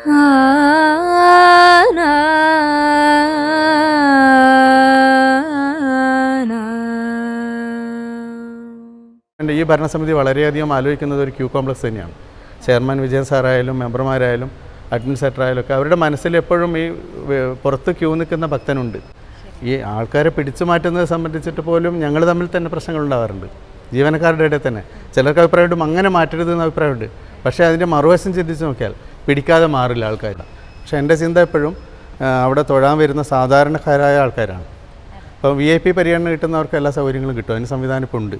ഈ ഭരണസമിതി വളരെയധികം ആലോചിക്കുന്നത് ഒരു ക്യൂ കോംപ്ലക്സ് തന്നെയാണ്. ചെയർമാൻ വിജയൻ സാറായാലും മെമ്പർമാരായാലും അഡ്മിനിസ്ട്രേറ്റർ ആയാലും ഒക്കെ അവരുടെ മനസ്സിൽ എപ്പോഴും ഈ പുറത്ത് ക്യൂ നിൽക്കുന്ന ഭക്തനുണ്ട്. ഈ ആൾക്കാരെ പിടിച്ചു മാറ്റുന്നത് സംബന്ധിച്ചിട്ട് പോലും ഞങ്ങൾ തമ്മിൽ തന്നെ പ്രശ്നങ്ങൾ ഉണ്ടാവാറുണ്ട്. ജീവനക്കാരുടെ ഇടയിൽ തന്നെ. ചിലർക്ക് അഭിപ്രായമുണ്ട് അങ്ങനെ മാറ്റരുത് എന്ന് അഭിപ്രായമുണ്ട് പക്ഷേ അതിന്റെ മറുവശം ചിന്തിച്ച് നോക്കിയാൽ പിടിക്കാതെ മാറില്ല ആൾക്കാർ പക്ഷെ എന്റെ ചിന്ത എപ്പോഴും അവിടെ തൊഴാൻ വരുന്ന സാധാരണക്കാരായ ആൾക്കാരാണ്. അപ്പം വി ഐ പി പരിഗണന കിട്ടുന്നവർക്ക് എല്ലാ സൗകര്യങ്ങളും കിട്ടും. അതിന് സംവിധാനം ഇപ്പോൾ ഉണ്ട്.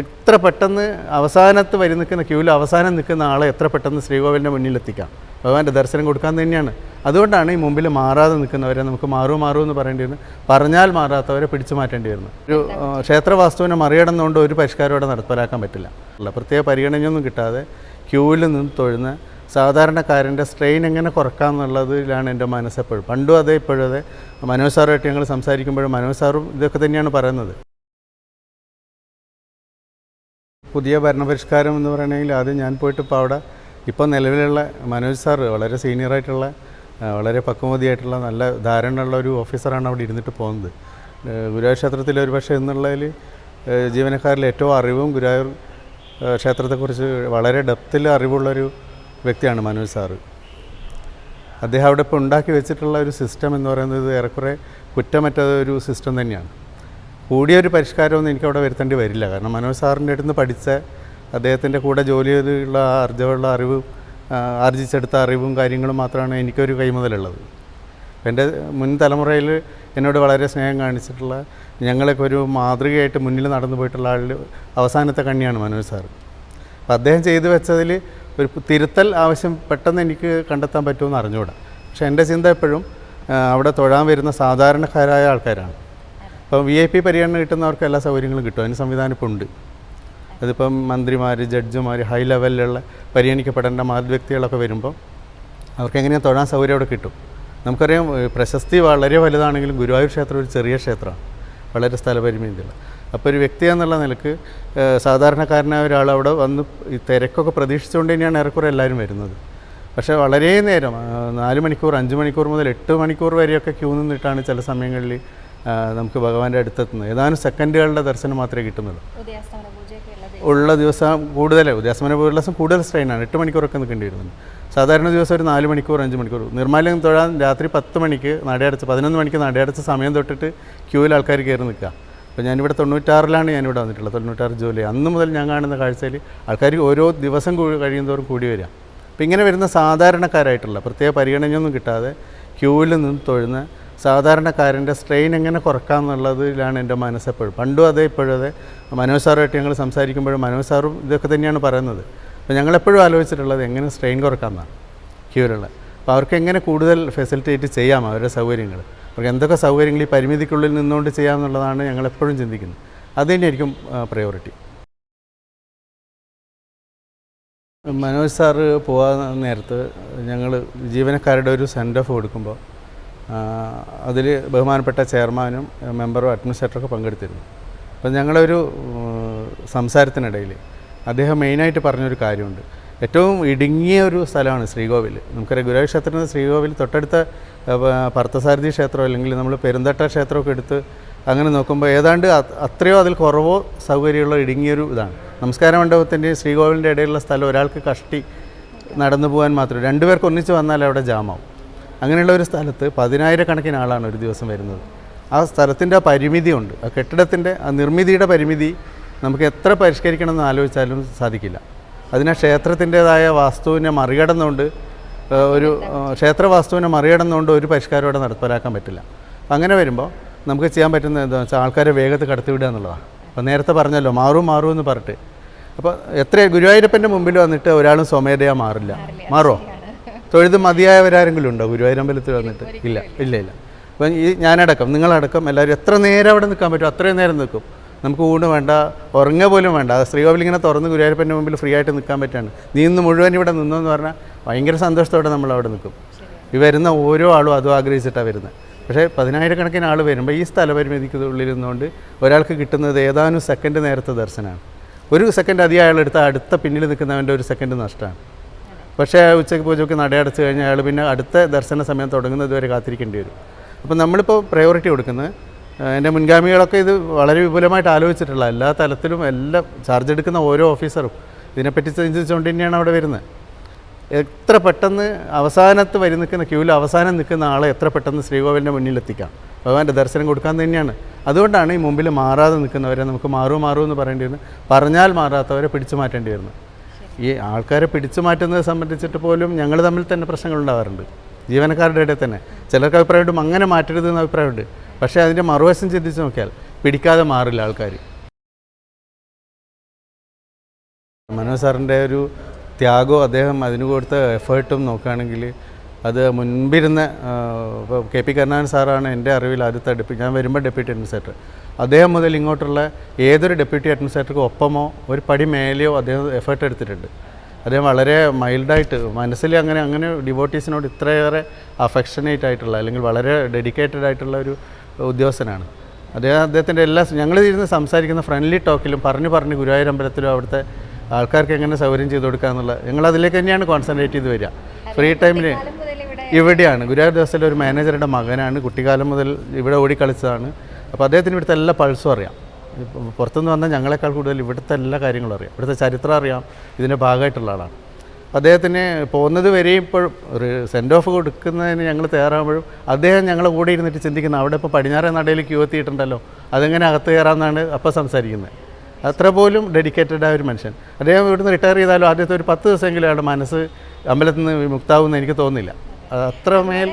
എത്ര പെട്ടെന്ന് അവസാനത്ത് വരി നിൽക്കുന്ന ക്യൂവിൽ അവസാനം നിൽക്കുന്ന ആളെ എത്ര പെട്ടെന്ന് ശ്രീകോവിലിന്റെ മുന്നിലെത്തിക്കാം? ഭഗവാന്റെ ദർശനം കൊടുക്കാൻ തന്നെയാണ്. അതുകൊണ്ടാണ് ഈ മുമ്പിൽ മാറാതെ നിൽക്കുന്നവരെ നമുക്ക് മാറൂ മാറൂ എന്ന് പറയേണ്ടി വരുന്നത് പറഞ്ഞാൽ മാറാത്തവരെ പിടിച്ചു മാറ്റേണ്ടി വരുന്നത് ഒരു ക്ഷേത്രവാസ്തുവിനെ മറികടന്നുകൊണ്ട് ഒരു പരിഷ്കാരം ഇവിടെ നടപ്പിലാക്കാൻ പറ്റില്ല. അല്ല പ്രത്യേക പരിഗണനയൊന്നും കിട്ടാതെ ക്യൂവിൽ നിന്ന് തൊഴുന്ന സാധാരണക്കാരന്റെ സ്ട്രെയിൻ എങ്ങനെ കുറക്കാം എന്നുള്ളതിലാണ് എന്റെ മനസ്സെപ്പോഴും. പണ്ടും അതേ ഇപ്പോഴും അതെ. മനോജ് സാറുമായിട്ട് ഞങ്ങൾ സംസാരിക്കുമ്പോഴും മനോജ് സാറും ഇതൊക്കെ തന്നെയാണ് പറയുന്നത്. പുതിയ ഭരണപരിഷ്കാരം എന്ന് പറയണമെങ്കിൽ ആദ്യം ഞാൻ പോയിട്ട് ഇപ്പോൾ അവിടെ ഇപ്പോൾ നിലവിലുള്ള മനോജ് സാറ് വളരെ സീനിയറായിട്ടുള്ള വളരെ പക്വമതിയായിട്ടുള്ള നല്ല ധാരണയുള്ള ഒരു ഓഫീസറാണ് അവിടെ ഇരുന്നിട്ട് പോകുന്നത്. ഗുരുവായൂർ ക്ഷേത്രത്തിൽ ഒരു പക്ഷേ എന്നുള്ളതിൽ ജീവനക്കാരിൽ ഏറ്റവും അറിവും ഗുരുവായൂർ ക്ഷേത്രത്തെക്കുറിച്ച് വളരെ ഡെപ്തിൽ അറിവുള്ളൊരു വ്യക്തിയാണ് മനോജ് സാറ്. അദ്ദേഹം അവിടെ ഇപ്പോൾ ഉണ്ടാക്കി വെച്ചിട്ടുള്ള ഒരു സിസ്റ്റം എന്ന് പറയുന്നത് ഏറെക്കുറെ കുറ്റമറ്റ ഒരു സിസ്റ്റം തന്നെയാണ്. കൂടിയൊരു പരിഷ്കാരമൊന്നും എനിക്കവിടെ വരുത്തേണ്ടി വരില്ല. കാരണം മനോജ് സാറിന്റെ അടുത്ത് നിന്ന് പഠിച്ച അദ്ദേഹത്തിന്റെ കൂടെ ജോലി ചെയ്തുള്ള ആർജവുള്ള അറിവ് ആർജിച്ചെടുത്ത അറിവും കാര്യങ്ങളും മാത്രമാണ് എനിക്കൊരു കൈമുതലുള്ളത്. എന്റെ മുൻ തലമുറയിൽ എന്നോട് വളരെ സ്നേഹം കാണിച്ചിട്ടുള്ള ഞങ്ങളൊക്കെ ഒരു മാതൃകയായിട്ട് മുന്നിൽ നടന്നു പോയിട്ടുള്ള ആളിൽ അവസാനത്തെ കണ്ണിയാണ് മനോജ് സാർ അപ്പോൾ അദ്ദേഹം ചെയ്തു വെച്ചതിൽ ഒരു തിരുത്തൽ ആവശ്യം പെട്ടെന്ന് എനിക്ക് കണ്ടെത്താൻ പറ്റുമെന്ന് അറിഞ്ഞുകൂടാ. പക്ഷേ എന്റെ ചിന്ത എപ്പോഴും അവിടെ തൊഴാൻ വരുന്ന സാധാരണക്കാരായ ആൾക്കാരാണ്. അപ്പം വി ഐ പി പരിഗണന കിട്ടുന്നവർക്ക് എല്ലാ സൗകര്യങ്ങളും കിട്ടും. അതിന് സംവിധാനം ഇപ്പോൾ ഉണ്ട്. അതിപ്പം മന്ത്രിമാർ ജഡ്ജിമാർ ഹൈ ലെവലിലുള്ള പരിഗണിക്കപ്പെടേണ്ട മഹത് വ്യക്തികളൊക്കെ വരുമ്പോൾ അവർക്ക് എങ്ങനെയാണ് തൊഴാൻ സൗകര്യം അവിടെ കിട്ടും? നമുക്കറിയാം പ്രശസ്തി വളരെ വലുതാണെങ്കിലും ഗുരുവായൂർ ക്ഷേത്രം ഒരു ചെറിയ ക്ഷേത്രമാണ്. വളരെ സ്ഥലപരിമിതിയുള്ള. അപ്പോൾ ഒരു വ്യക്തി എന്നുള്ള നിലയ്ക്ക് സാധാരണക്കാരനായ ഒരാൾ അവിടെ വന്ന് ഈ തിരക്കൊക്കെ പ്രതീക്ഷിച്ചുകൊണ്ട് തന്നെയാണ് ഏറെക്കുറെ എല്ലാവരും വരുന്നത്. പക്ഷേ വളരെ നേരം നാല് മണിക്കൂർ അഞ്ച് മണിക്കൂർ മുതൽ എട്ട് മണിക്കൂർ വരെയൊക്കെ ക്യൂ നിന്നിട്ടാണ് ചില സമയങ്ങളിൽ നമുക്ക് ഭഗവാന്റെ അടുത്തെത്തുന്നത്. ഏതാനും സെക്കൻഡുകളുടെ ദർശനം മാത്രമേ കിട്ടുന്നുള്ളൂ. ഉദയാസ്തമന ഉള്ള ദിവസം. കൂടുതൽ ഉദയാസ്മന പൂജയുള്ള ദിവസം കൂടുതൽ സ്ട്രെയിനാണ് എട്ട് മണിക്കൂറൊക്കെ നിൽക്കേണ്ടി വരുന്നുണ്ട് സാധാരണ ദിവസം ഒരു നാല് മണിക്കൂർ അഞ്ച് മണിക്കൂർ. നിർമ്മാല്യം തൊഴാൻ രാത്രി പത്ത് മണിക്ക് നടയടച്ച് പതിനൊന്ന് മണിക്ക് നടയടച്ച സമയം തൊട്ടിട്ട് ക്യൂവിൽ ആൾക്കാർ കയറി നിൽക്കുക. അപ്പോൾ ഞാനിവിടെ തൊണ്ണൂറ്റാറിലാണ് ഞാനിവിടെ വന്നിട്ടുള്ളത്. തൊണ്ണൂറ്റാറ് ജൂലൈ. അന്ന് മുതൽ ഞാൻ കാണുന്ന കാഴ്ചയിൽ ആൾക്കാർ ഓരോ ദിവസം കഴിയുന്നതോറും കൂടി വരിക. അപ്പോൾ ഇങ്ങനെ വരുന്ന സാധാരണക്കാരായിട്ടുള്ള പ്രത്യേക പരിഗണനയൊന്നും കിട്ടാതെ ക്യൂവിൽ നിന്ന് തൊഴുന്ന സാധാരണക്കാരന്റെ സ്ട്രെയിൻ എങ്ങനെ കുറക്കാം എന്നുള്ളതിലാണ് എന്റെ മനസ്സെപ്പോഴും. പണ്ടും അതേ ഇപ്പോഴും അതെ. മനോജ് സാറുമായിട്ട് ഞങ്ങൾ സംസാരിക്കുമ്പോഴും മനോജ് സാറും ഇതൊക്കെ തന്നെയാണ് പറയുന്നത്. അപ്പോൾ ഞങ്ങളെപ്പോഴും ആലോചിച്ചിട്ടുള്ളത് എങ്ങനെ സ്ട്രെയിൻ കുറക്കാമെന്നാണ് ക്യൂവിലുള്ള. അപ്പോൾ അവർക്ക് എങ്ങനെ കൂടുതൽ ഫെസിലിറ്റേറ്റ് ചെയ്യാം അവരുടെ സൗകര്യങ്ങൾ? അവർക്ക് എന്തൊക്കെ സൗകര്യങ്ങൾ ഈ പരിമിതിക്കുള്ളിൽ നിന്നുകൊണ്ട് ചെയ്യാഎന്നുള്ളതാണ് ഞങ്ങൾ എപ്പോഴും ചിന്തിക്കുന്നത്. അത് തന്നെയായിരിക്കും പ്രയോറിറ്റി മനോജ് സാറ് പോകാൻ നേരത്ത് ഞങ്ങൾ ജീവനക്കാരുടെ ഒരു സെൻഡ് ഓഫ് കൊടുക്കുമ്പോൾ അതിൽ ബഹുമാനപ്പെട്ട ചെയർമാനും മെമ്പറും അഡ്മിനിസ്ട്രേറ്ററൊക്കെ പങ്കെടുത്തിരുന്നു. അപ്പോൾ ഞങ്ങളൊരു സംസാരത്തിനിടയിൽ അദ്ദേഹം മെയിനായിട്ട് പറഞ്ഞൊരു കാര്യമുണ്ട്. ഏറ്റവും ഇടുങ്ങിയ ഒരു സ്ഥലമാണ് ശ്രീകോവിൽ നമുക്കറിയാം ഗുരുവായൂർ ക്ഷേത്രത്തിൽ ശ്രീകോവിൽ തൊട്ടടുത്ത പാർത്ഥസാരഥി ക്ഷേത്രം അല്ലെങ്കിൽ നമ്മൾ പെരുന്തട്ട ക്ഷേത്രമൊക്കെ എടുത്ത് അങ്ങനെ നോക്കുമ്പോൾ ഏതാണ്ട് അത്രയോ അതിൽ കുറവോ സൗകര്യമുള്ള ഇടുങ്ങിയൊരു ഇതാണ്. നമസ്കാര മണ്ഡപത്തിന്റെയും ശ്രീകോവിലിന്റെ ഇടയിലുള്ള സ്ഥലം ഒരാൾക്ക് കഷ്ടി നടന്നു പോകാൻ മാത്രം രണ്ടുപേർക്ക് ഒന്നിച്ച് വന്നാൽ അവിടെ ജാമാവും. അങ്ങനെയുള്ള ഒരു സ്ഥലത്ത് പതിനായിരക്കണക്കിന് ആളാണ് ഒരു ദിവസം വരുന്നത്. ആ സ്ഥലത്തിന്റെ പരിമിതിയുണ്ട് ആ കെട്ടിടത്തിന്റെ ആ നിർമ്മിതിയുടെ പരിമിതി നമുക്ക് എത്ര പരിഷ്കരിക്കണമെന്ന് ആലോചിച്ചാലും സാധിക്കില്ല. അതിനെ ക്ഷേത്രത്തിന്റെതായ വാസ്തുവിനെ മറികടന്നുകൊണ്ട് ഒരു ക്ഷേത്ര വാസ്തുവിനെ മറികടന്നുകൊണ്ട് ഒരു പരിഷ്കാരം ഇവിടെ നടപ്പിലാക്കാൻ പറ്റില്ല. അങ്ങനെ വരുമ്പോൾ നമുക്ക് ചെയ്യാൻ പറ്റുന്ന എന്താണെന്ന് വെച്ചാൽ ആൾക്കാരെ വേഗത്തിൽ കടത്തിവിടുക എന്നുള്ളതാണ്. അപ്പോൾ നേരത്തെ പറഞ്ഞല്ലോ മാറും മാറും എന്ന് പറഞ്ഞിട്ട്. അപ്പോൾ എത്ര ഗുരുവായൂരപ്പന്റെ മുമ്പിൽ വന്നിട്ട് ഒരാളും സ്വമേധയാ മാറില്ല. മാറുമോ തൊഴുത് മതിയായവരാരെങ്കിലും ഉണ്ടോ? ഗുരുവായൂരമ്പലത്തിൽ വന്നിട്ട്? ഇല്ല. ഇല്ല ഇല്ല. അപ്പം ഈ ഞാനടക്കം നിങ്ങളടക്കം എല്ലാവരും എത്ര നേരം അവിടെ നിൽക്കാൻ പറ്റും? അത്രയും നേരം നിൽക്കും. നമുക്ക് ഊണ് വേണ്ട ഉറങ്ങുക പോലും വേണ്ട. ശ്രീകോവിൽ ഇങ്ങനെ തുറന്ന് ഗുരുവായൂരപ്പന്റെ മുമ്പിൽ ഫ്രീ ആയിട്ട് നിൽക്കാൻ പറ്റുകയാണ് നീ ഇന്ന് മുഴുവൻ ഇവിടെ നിന്നു എന്ന് പറഞ്ഞാൽ ഭയങ്കര സന്തോഷത്തോടെ നമ്മൾ അവിടെ നിൽക്കും. ഈ വരുന്ന ഓരോ ആളും അതും ആഗ്രഹിച്ചിട്ടാണ് വരുന്നത് പക്ഷേ പതിനായിരക്കണക്കിന് ആൾ വരുമ്പോൾ ഈ സ്ഥലപരിമിതിക്ക് ഉള്ളിലിരുന്നുകൊണ്ട് ഒരാൾക്ക് കിട്ടുന്നത് ഏതാനും സെക്കൻഡ് നേരത്തെ ദർശനമാണ് ഒരു സെക്കൻഡ് അധികം അയാൾ എടുത്താൽ അടുത്ത പിന്നിൽ നിൽക്കുന്നവന്റെ ഒരു സെക്കൻഡ് നഷ്ടമാണ്. പക്ഷേ ഉച്ചയ്ക്ക് പൂജയ്ക്ക് നടയടച്ച് കഴിഞ്ഞാൽ അയാൾ പിന്നെ അടുത്ത ദർശന സമയം തുടങ്ങുന്നത് വരെ കാത്തിരിക്കേണ്ടി വരും. അപ്പോൾ നമ്മളിപ്പോൾ പ്രയോറിറ്റി കൊടുക്കുന്നത് എന്റെ മുൻഗാമികളൊക്കെ ഇത് വളരെ വിപുലമായിട്ട് ആലോചിച്ചിട്ടുള്ള എല്ലാ തലത്തിലും എല്ലാം ചാർജ് എടുക്കുന്ന ഓരോ ഓഫീസറും ഇതിനെപ്പറ്റി ചിന്തിച്ചുകൊണ്ട് തന്നെയാണ് അവിടെ വരുന്നത്. എത്ര പെട്ടെന്ന് അവസാനത്ത് വരി നിൽക്കുന്ന ക്യൂവിൽ അവസാനം നിൽക്കുന്ന ആളെ എത്ര പെട്ടെന്ന് ശ്രീകോവിലിന്റെ മുന്നിലെത്തിക്കാം ഭഗവാന്റെ ദർശനം കൊടുക്കാൻ തന്നെയാണ്. അതുകൊണ്ടാണ് ഈ മുമ്പിൽ മാറാതെ നിൽക്കുന്നവരെ നമുക്ക് മാറൂ മാറൂ എന്ന് പറയേണ്ടി വരുന്നത് പറഞ്ഞാൽ മാറാത്തവരെ പിടിച്ചു മാറ്റേണ്ടി വരുന്നത് ഈ ആൾക്കാരെ പിടിച്ചു മാറ്റുന്നത് സംബന്ധിച്ചിട്ട് പോലും ഞങ്ങൾ തമ്മിൽ തന്നെ പ്രശ്നങ്ങൾ ഉണ്ടാവാറുണ്ട്. ജീവനക്കാരുടെ ഇടയിൽ തന്നെ. ചിലർക്ക് അഭിപ്രായമുണ്ട് അങ്ങനെ മാറ്റരുത് എന്ന് അഭിപ്രായമുണ്ട്. പക്ഷേ അതിന്റെ മറുവശം ചിന്തിച്ച് നോക്കിയാൽ പിടിക്കാതെ മാറില്ല ആൾക്കാർ മനോജ് സാറിന്റെ ഒരു ത്യാഗവും അദ്ദേഹം അതിന് കൊടുത്ത എഫേർട്ടും നോക്കുകയാണെങ്കിൽ അത് മുൻപിരുന്ന ഇപ്പോൾ കെ പി കരുണാകരൻ സാറാണ് എന്റെ അറിവിൽ ആദ്യത്തെ ഡെപ്യൂട്ടി ഞാൻ വരുമ്പോൾ ഡെപ്യൂട്ടി അഡ്മിനിസ്ട്രേറ്റർ. അദ്ദേഹം മുതൽ ഇങ്ങോട്ടുള്ള ഏതൊരു ഡെപ്യൂട്ടി അഡ്മിനിസ്ട്രേറ്റർക്കും ഒപ്പമോ ഒരു പടി മേലെയോ അദ്ദേഹം എഫേർട്ട് എടുത്തിട്ടുണ്ട്. അദ്ദേഹം വളരെ മൈൽഡായിട്ട് മനസ്സിൽ അങ്ങനെ അങ്ങനെ ഡിവോട്ടീസിനോട് ഇത്രയേറെ അഫെക്ഷനേറ്റ് ആയിട്ടുള്ള അല്ലെങ്കിൽ വളരെ ഡെഡിക്കേറ്റഡ് ആയിട്ടുള്ള ഒരു ഉദ്യോഗസ്ഥനാണ്. അദ്ദേഹം അദ്ദേഹത്തിന്റെ എല്ലാ ഞങ്ങൾ ഇരുന്ന് സംസാരിക്കുന്ന ഫ്രണ്ട്ലി ടോക്കിലും പറഞ്ഞു പറഞ്ഞ് ഗുരുവായൂർ അമ്പലത്തിലും അവിടുത്തെ ആൾക്കാർക്ക് എങ്ങനെ സൗകര്യം ചെയ്ത് കൊടുക്കുക എന്നുള്ള ഞങ്ങൾ അതിലേക്ക് തന്നെയാണ് കോൺസെൻട്രേറ്റ് ചെയ്ത് വരിക. ഫ്രീ ടൈമിൽ ഇവിടെയാണ്. ഗുരുവായൂർ ദിവസത്തിലെ ഒരു മാനേജറുടെ മകനാണ്. കുട്ടിക്കാലം മുതൽ ഇവിടെ ഓടിക്കളിച്ചതാണ് അപ്പോൾ അദ്ദേഹത്തിന് ഇവിടുത്തെ എല്ലാ പൾസും അറിയാം. പുറത്തുനിന്ന് വന്നാൽ ഞങ്ങളെക്കാൾ കൂടുതൽ ഇവിടുത്തെ എല്ലാ കാര്യങ്ങളും അറിയാം. ഇവിടുത്തെ ചരിത്രം അറിയാം. ഇതിന്റെ ഭാഗമായിട്ടുള്ള ആളാണ്. അദ്ദേഹത്തിന് പോകുന്നത് വരെയും ഇപ്പോഴും ഒരു സെൻഡ് ഓഫ് കൊടുക്കുന്നതിന് ഞങ്ങൾ തയ്യാറാകുമ്പോഴും അദ്ദേഹം ഞങ്ങളെ കൂടെ ഇരുന്നിട്ട് ചിന്തിക്കുന്നത് അവിടെ ഇപ്പോൾ പടിഞ്ഞാറേ നടയിൽ ക്യൂ എത്തിയിട്ടുണ്ടല്ലോ അതെങ്ങനെ അകത്ത് കയറാമെന്നാണ് അപ്പോൾ സംസാരിക്കുന്നത് അത്ര പോലും ഡെഡിക്കേറ്റഡ് ആയ ഒരു മനുഷ്യൻ. അദ്ദേഹം ഇവിടുന്ന് റിട്ടയർ ചെയ്താലും ആദ്യത്തെ ഒരു പത്ത് ദിവസമെങ്കിലും അയാളുടെ മനസ്സ് അമ്പലത്തിൽ നിന്ന് വിമുക്താവുമെന്ന് എനിക്ക് തോന്നുന്നില്ല. അത് അത്രമേൽ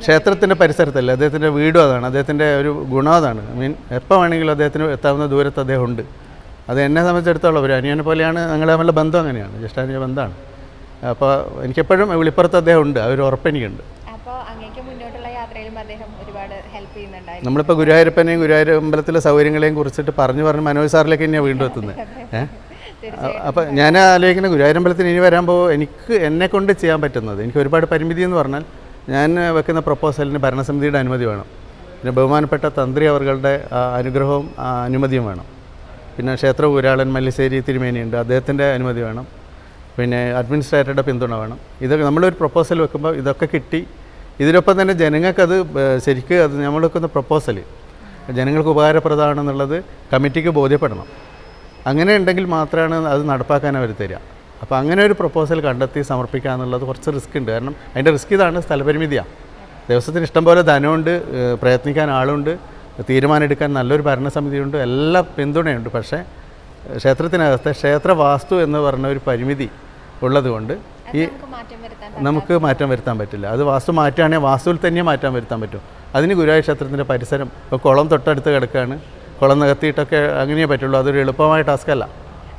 ക്ഷേത്രത്തിന്റെ പരിസരത്തല്ല? അദ്ദേഹത്തിന്റെ വീടും അതാണ്. അദ്ദേഹത്തിന്റെ ഒരു ഗുണം അതാണ്. മീൻ എപ്പോൾ വേണമെങ്കിലും അദ്ദേഹത്തിന് എത്താവുന്ന ദൂരത്ത് അദ്ദേഹം ഉണ്ട് അത് എന്നെ സംബന്ധിച്ചിടത്തോളം ഒരു അനിയനെ പോലെയാണ് ഞങ്ങളുടെ തമ്മിലുള്ള ബന്ധം അങ്ങനെയാണ്. ജ്യേഷ്ഠാനിയ ബന്ധമാണ്. അപ്പോൾ എനിക്കെപ്പോഴും വിളിപ്പുറത്ത് അദ്ദേഹം ഉണ്ട് ആ ഒരു ഉറപ്പെനിക്കുണ്ട് നമ്മളിപ്പോൾ ഗുരുവായൂരപ്പനെയും ഗുരുവായൂർ അമ്പലത്തിലെ സൗകര്യങ്ങളെയും കുറിച്ചിട്ട് പറഞ്ഞു പറഞ്ഞ് മനോജ് സാറിലേക്ക് തന്നെയാണ് വീണ്ടും എത്തുന്നത് ഏഹ് അപ്പം ഞാൻ ആലോചിക്കുന്ന ഗുരുവായൂരമ്പലത്തിന് ഇനി വരാൻ പോകുമ്പോൾ എനിക്ക് എന്നെ കൊണ്ട് ചെയ്യാൻ പറ്റുന്നത്. എനിക്ക് ഒരുപാട് പരിമിതി എന്ന് പറഞ്ഞാൽ ഞാൻ വെക്കുന്ന പ്രപ്പോസലിന് ഭരണസമിതിയുടെ അനുമതി വേണം. പിന്നെ ബഹുമാനപ്പെട്ട തന്ത്രി അവരുടെ അനുഗ്രഹവും അനുമതിയും വേണം. പിന്നെ ക്ഷേത്ര ഊരാളൻ മല്ലിശ്ശേരി തിരുമേനിയുണ്ട് അദ്ദേഹത്തിന്റെ അനുമതി വേണം. പിന്നെ അഡ്മിനിസ്ട്രേറ്ററുടെ പിന്തുണ വേണം. ഇതൊക്കെ നമ്മളൊരു പ്രപ്പോസൽ വെക്കുമ്പോൾ ഇതൊക്കെ കിട്ടി. ഇതിനൊപ്പം തന്നെ ജനങ്ങൾക്കത് ശരിക്ക് അത് നമ്മൾ വെക്കുന്ന പ്രപ്പോസൽ ജനങ്ങൾക്ക് ഉപകാരപ്രദമാണെന്നുള്ളത് കമ്മിറ്റിക്ക് ബോധ്യപ്പെടണം. അങ്ങനെ ഉണ്ടെങ്കിൽ മാത്രമാണ് അത് നടപ്പാക്കാൻ അവർ തരിക അപ്പോൾ അങ്ങനെ ഒരു പ്രപ്പോസൽ കണ്ടെത്തി സമർപ്പിക്കുക എന്നുള്ളത് കുറച്ച് റിസ്ക് ഉണ്ട്. കാരണം അതിന്റെ റിസ്ക് ഇതാണ് സ്ഥലപരിമിതിയാണ് ദിവസത്തിന് ഇഷ്ടംപോലെ ധനമുണ്ട് പ്രയത്നിക്കാൻ ആളുണ്ട് തീരുമാനമെടുക്കാൻ നല്ലൊരു ഭരണസമിതിയുണ്ട് എല്ലാ പിന്തുണയുണ്ട്. പക്ഷേ ക്ഷേത്രത്തിനകത്തെ ക്ഷേത്ര വാസ്തു എന്ന് പറഞ്ഞ ഒരു പരിമിതി ഉള്ളതുകൊണ്ട് ഈ നമുക്ക് മാറ്റം വരുത്താൻ നമുക്ക് മാറ്റം വരുത്താൻ പറ്റില്ല. അത് വാസ്തു മാറ്റുകയാണെങ്കിൽ വാസ്തുവിൽ തന്നെ മാറ്റാൻ വരുത്താൻ പറ്റും. അതിന് ഗുരുവായൂർ ക്ഷേത്രത്തിന്റെ പരിസരം ഇപ്പോൾ കുളം തൊട്ടടുത്ത് കിടക്കുകയാണ് കുളം നികത്തിയിട്ടൊക്കെ അങ്ങനെയേ പറ്റുള്ളൂ. അതൊരു എളുപ്പമായ ടാസ്ക് അല്ല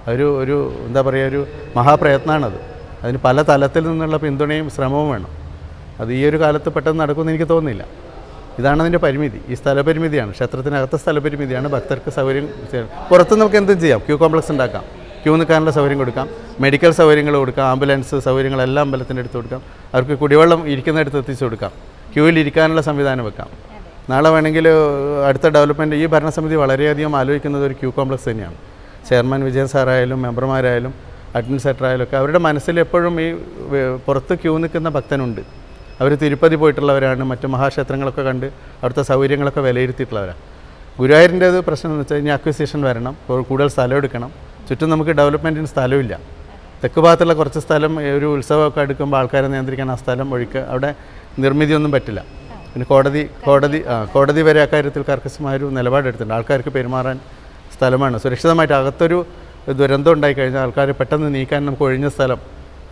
ഒരു ഒരു എന്താ പറയുക ഒരു മഹാപ്രയത്നമാണത് അതിന് പല തലത്തിൽ നിന്നുള്ള പിന്തുണയും ശ്രമവും വേണം. അത് ഈ ഒരു കാലത്ത് പെട്ടെന്ന് നടക്കുമെന്ന് എനിക്ക് തോന്നുന്നില്ല. ഇതാണ് അതിന്റെ പരിമിതി. ഈ സ്ഥലപരിമിതിയാണ്. ക്ഷേത്രത്തിനകത്തെ സ്ഥലപരിമിതിയാണ്. ഭക്തർക്ക് സൗകര്യം പുറത്ത് നമുക്ക് എന്തും ചെയ്യാം. ക്യൂ കോംപ്ലക്സ് ഉണ്ടാക്കാം. ക്യൂ നിൽക്കാനുള്ള സൗകര്യം കൊടുക്കാം. മെഡിക്കൽ സൗകര്യങ്ങൾ കൊടുക്കാം. ആംബുലൻസ് സൗകര്യങ്ങളെല്ലാം അമ്പലത്തിന്റെ അടുത്ത് കൊടുക്കാം. അവർക്ക് കുടിവെള്ളം ഇരിക്കുന്നിടത്ത് എത്തിച്ചു കൊടുക്കാം. ക്യൂവിൽ ഇരിക്കാനുള്ള സംവിധാനം വെക്കാം. നാളെ വേണമെങ്കിൽ അടുത്ത ഡെവലപ്മെന്റ് ഈ ഭരണസമിതി വളരെയധികം ആലോചിക്കുന്നത് ഒരു ക്യൂ കോംപ്ലക്സ് തന്നെയാണ്. ചെയർമാൻ വിജയൻ സാറായാലും മെമ്പർമാരായാലും അഡ്മിനിസ്ട്രേറ്റർ ആയാലും ഒക്കെ അവരുടെ മനസ്സിൽ എപ്പോഴും ഈ പുറത്ത് ക്യൂ നിൽക്കുന്ന ഭക്തനുണ്ട്. അവർ തിരുപ്പതി പോയിട്ടുള്ളവരാണ് മറ്റു മഹാക്ഷേത്രങ്ങളൊക്കെ കണ്ട് അവിടുത്തെ സൗകര്യങ്ങളൊക്കെ വിലയിരുത്തിയിട്ടുള്ളവരാണ്. ഗുരുവായൂരിന്റേത് പ്രശ്നം എന്ന് വെച്ചാൽ ഇനി അക്വിസിഷൻ വരണം കൂടുതൽ സ്ഥലം എടുക്കണം. ചുറ്റും നമുക്ക് ഡെവലപ്മെന്റിന് സ്ഥലമില്ല. തെക്ക് ഭാഗത്തുള്ള കുറച്ച് സ്ഥലം ഒരു ഉത്സവമൊക്കെ എടുക്കുമ്പോൾ ആൾക്കാരെ നിയന്ത്രിക്കാൻ ആ സ്ഥലം ഒഴിക്കുക. അവിടെ നിർമ്മിതിയൊന്നും പറ്റില്ല. പിന്നെ കോടതി കോടതി ആ കോടതി വരെ അക്കാര്യത്തിൽ കർക്കശമായ ഒരു നിലപാടെടുത്തിട്ടുണ്ട്. ആൾക്കാർക്ക് പെരുമാറാൻ സ്ഥലമാണ്. സുരക്ഷിതമായിട്ട് അകത്തൊരു ദുരന്തം ഉണ്ടായി കഴിഞ്ഞാൽ ആൾക്കാരെ പെട്ടെന്ന് നീക്കാൻ നമുക്ക് ഒഴിഞ്ഞ സ്ഥലം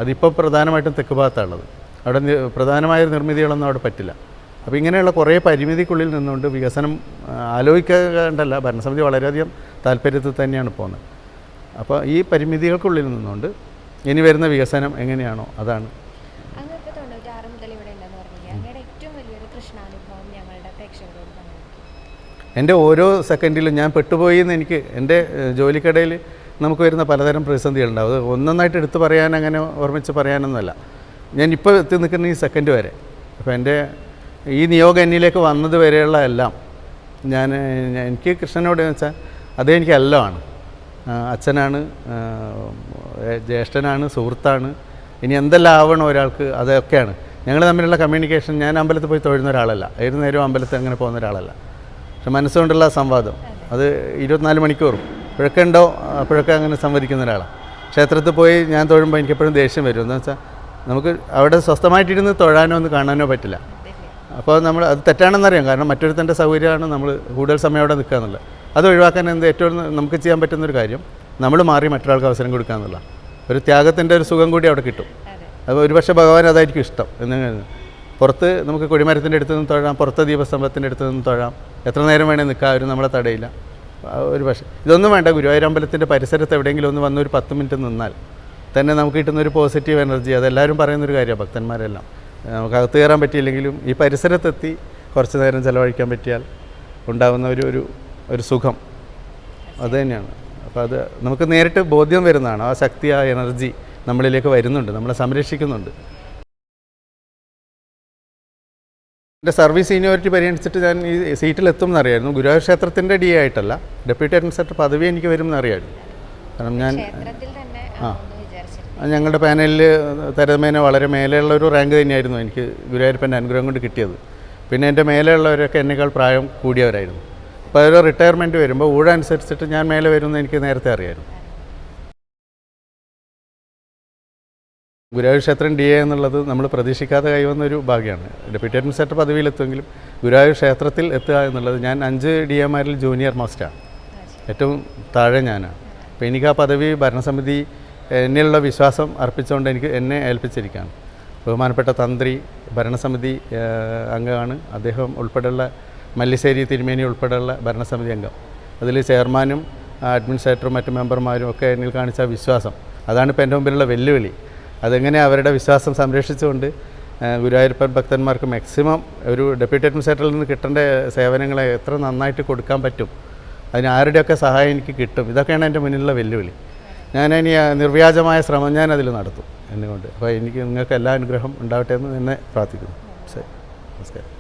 അതിപ്പോൾ പ്രധാനമായിട്ടും തെക്ക് ഭാഗത്താണുള്ളത്. അവിടെ പ്രധാനമായ നിർമ്മിതികളൊന്നും അവിടെ പറ്റില്ല. അപ്പോൾ ഇങ്ങനെയുള്ള കുറേ പരിമിതിക്കുള്ളിൽ നിന്നുകൊണ്ട് വികസനം ആലോചിക്കേണ്ടല്ല ഭരണസമിതി വളരെയധികം താല്പര്യത്തിൽ തന്നെയാണ് പോകുന്നത്. അപ്പോൾ ഈ പരിമിതികൾക്കുള്ളിൽ നിന്നുകൊണ്ട് ഇനി വരുന്ന വികസനം എങ്ങനെയാണോ അതാണ് അങ്ങ് ഇപ്പോൾ തൊണ്ണൂറ്റാറ് മുതൽ ഇവിടെ ഉണ്ടെന്ന് പറഞ്ഞില്ലേ അങ്ങയുടെ ഏറ്റവും വലിയൊരു കൃഷ്ണാനുഭവം ഞങ്ങളുടെ പ്രേക്ഷകരോട് പങ്കുവയ്ക്കും എന്റെ ഓരോ സെക്കൻഡിലും ഞാൻ പെട്ടുപോയി എന്ന് എനിക്ക് എന്റെ ജോലിക്കിടയിൽ നമുക്ക് വരുന്ന പലതരം പ്രതിസന്ധികളുണ്ടാവും അത് ഒന്നൊന്നായിട്ട് എടുത്തു പറയാൻ അങ്ങനെ ഓർമ്മിച്ച് പറയാനൊന്നുമല്ല. ഞാൻ ഇപ്പോൾ എത്തി നിൽക്കുന്ന ഈ സെക്കൻഡ് വരെ. അപ്പോൾ എന്റെ ഈ നിയോഗം എന്നിലേക്ക് വന്നത് വരെയുള്ള എല്ലാം ഞാൻ എനിക്ക് കൃഷ്ണനോട് വെച്ചാൽ അതേ എനിക്ക് എല്ലാമാണ് അച്ഛനാണ് ജ്യേഷ്ഠനാണ് സുഹൃത്താണ്. ഇനി എന്തെല്ലാം ആവണം ഒരാൾക്ക് അതൊക്കെയാണ്. ഞങ്ങൾ തമ്മിലുള്ള കമ്മ്യൂണിക്കേഷൻ ഞാൻ അമ്പലത്തിൽ പോയി തൊഴുന്ന ഒരാളല്ല. ഏത് നേരവും അമ്പലത്തിൽ അങ്ങനെ പോകുന്ന ഒരാളല്ല. പക്ഷെ മനസ്സുകൊണ്ടുള്ള സംവാദം. അത് ഇരുപത്തിനാല് മണിക്കൂറും. അപ്പോഴൊക്കെ ഉണ്ടോ അങ്ങനെ സംവദിക്കുന്ന ഒരാളാണ് ക്ഷേത്രത്തിൽ പോയി ഞാൻ തൊഴുമ്പോൾ എനിക്കെപ്പോഴും ദേഷ്യം വരും. എന്ന് വെച്ചാൽ നമുക്ക് അവിടെ സ്വസ്ഥമായിട്ടിരുന്ന് തൊഴാനോ ഒന്ന് കാണാനോ പറ്റില്ല. അപ്പോൾ നമ്മൾ അത് തെറ്റാണെന്നറിയാം കാരണം മറ്റൊരുത്തന്റെ സൗകര്യമാണ് നമ്മൾ കൂടുതൽ സമയം അവിടെ നിൽക്കുക എന്നുള്ളത്. അത് ഒഴിവാക്കാൻ എന്ത് ഏറ്റവും നമുക്ക് ചെയ്യാൻ പറ്റുന്ന ഒരു കാര്യം നമ്മൾ മാറി മറ്റൊരാൾക്ക് അവസരം കൊടുക്കുക എന്നുള്ള ഒരു ത്യാഗത്തിന്റെ ഒരു സുഖം കൂടി അവിടെ കിട്ടും. അപ്പോൾ ഒരുപക്ഷെ ഭഗവാൻ അതായിരിക്കും ഇഷ്ടം. എന്ന് പുറത്ത് നമുക്ക് കൊടിമരത്തിന്റെ അടുത്ത് നിന്ന് തൊഴാം പുറത്ത് ദീപസ്തംഭത്തിന്റെ അടുത്ത് നിന്ന് തൊഴാം. എത്ര നേരം വേണേൽ നിൽക്കുക അവരും നമ്മളെ തടയില്ല. ഒരു പക്ഷേ ഇതൊന്നും വേണ്ട. ഗുരുവായൂർ അമ്പലത്തിന്റെ പരിസരത്ത് എവിടെയെങ്കിലും ഒന്ന് വന്ന് ഒരു പത്ത് മിനിറ്റ് നിന്നാൽ തന്നെ നമുക്ക് കിട്ടുന്ന ഒരു പോസിറ്റീവ് എനർജി. അതെല്ലാവരും പറയുന്നൊരു കാര്യമാണ് ഭക്തന്മാരെല്ലാം. നമുക്ക് അകത്ത് കയറാൻ പറ്റിയില്ലെങ്കിലും ഈ പരിസരത്തെത്തി കുറച്ച് നേരം ചിലവഴിക്കാൻ പറ്റിയാൽ ഉണ്ടാകുന്ന ഒരു ഒരു ഒരു സുഖം. അത് തന്നെയാണ്. അപ്പോൾ അത് നമുക്ക് നേരിട്ട് ബോധ്യം വരുന്നതാണ്. ആ ശക്തി ആ എനർജി നമ്മളിലേക്ക് വരുന്നുണ്ട് നമ്മളെ സംരക്ഷിക്കുന്നുണ്ട്. എന്റെ സർവീസ് സീനിയോറിറ്റി പരിഗണിച്ചിട്ട് ഞാൻ ഈ സീറ്റിലെത്തും എന്നറിയായിരുന്നു ഗുരുവായൂർ ക്ഷേത്രത്തിന്റെ ഡി ആയിട്ടല്ല ഡെപ്യൂട്ടി അഡ്മിനിസ്ട്രേറ്റർ പദവി എനിക്ക് വരും എന്നറിയായിരുന്നു കാരണം ഞാൻ ആ. ഞങ്ങളുടെ പാനലിൽ തരമേന വളരെ മേലെയുള്ള ഒരു റാങ്ക് തന്നെയായിരുന്നു എനിക്ക് ഗുരുവായൂരപ്പന്റെ അനുഗ്രഹം കൊണ്ട് കിട്ടിയത്. പിന്നെ എന്റെ മേലെയുള്ളവരൊക്കെ എന്നേക്കാൾ പ്രായം കൂടിയവരായിരുന്നു. അപ്പോൾ അതൊരു റിട്ടയർമെന്റ് വരുമ്പോൾ ഊഴ അനുസരിച്ചിട്ട് ഞാൻ മേലെ വരുമെന്ന് എനിക്ക് നേരത്തെ അറിയായിരുന്നു. ഗുരുവായൂർ ക്ഷേത്രം ഡി എ എന്നുള്ളത് നമ്മൾ പ്രതീക്ഷിക്കാതെ കൈവന്നൊരു ഭാഗ്യമാണ്. ഡെപ്യൂട്ടി അഡ്മിനിസ്ട്രേറ്റർ പദവിയിലെത്തുമെങ്കിലും ഗുരുവായൂർ ക്ഷേത്രത്തിൽ എത്തുക എന്നുള്ളത് ഞാൻ അഞ്ച് ഡി എമാരിൽ ജൂനിയർ മാസ്റ്ററാണ് ഏറ്റവും താഴെ ഞാനാണ്. അപ്പോൾ എനിക്ക് ആ പദവി ഭരണസമിതി എന്നുള്ള വിശ്വാസം അർപ്പിച്ചുകൊണ്ട് എനിക്ക് എന്നെ ഏൽപ്പിച്ചിരിക്കുകയാണ് ബഹുമാനപ്പെട്ട തന്ത്രി ഭരണസമിതി അംഗമാണ്. അദ്ദേഹം ഉൾപ്പെടെയുള്ള മല്ലിശ്ശേരി തിരുമേനി ഉൾപ്പെടെയുള്ള ഭരണസമിതി അംഗം. അതിൽ ചെയർമാനും അഡ്മിനിസ്ട്രേറ്ററും മറ്റ് മെമ്പർമാരും ഒക്കെ എന്നിൽ കാണിച്ച വിശ്വാസം. അതാണ് ഇപ്പോൾ എന്റെ മുമ്പിലുള്ള വെല്ലുവിളി. അതെങ്ങനെ അവരുടെ വിശ്വാസം സംരക്ഷിച്ചുകൊണ്ട് ഗുരുവായൂരപ്പൻ ഭക്തന്മാർക്ക് മാക്സിമം ഒരു ഡെപ്യൂട്ടി അഡ്മിനിസ്ട്രേറ്ററിൽ നിന്ന് കിട്ടേണ്ട സേവനങ്ങളെ എത്ര നന്നായിട്ട് കൊടുക്കാൻ പറ്റും അതിന് ആരുടെയൊക്കെ സഹായം എനിക്ക് കിട്ടും ഇതൊക്കെയാണ് എന്റെ മുന്നിലുള്ള വെല്ലുവിളി. ഞാൻ ഇനി നിർവ്യാജമായ ശ്രമം ഞാൻ അതിൽ നടത്തും എന്നുകൊണ്ട്. അപ്പോൾ എനിക്ക് നിങ്ങൾക്ക് എല്ലാ അനുഗ്രഹം ഉണ്ടാവട്ടെ എന്ന് തന്നെ പ്രാർത്ഥിക്കുന്നു. ശരി. നമസ്കാരം.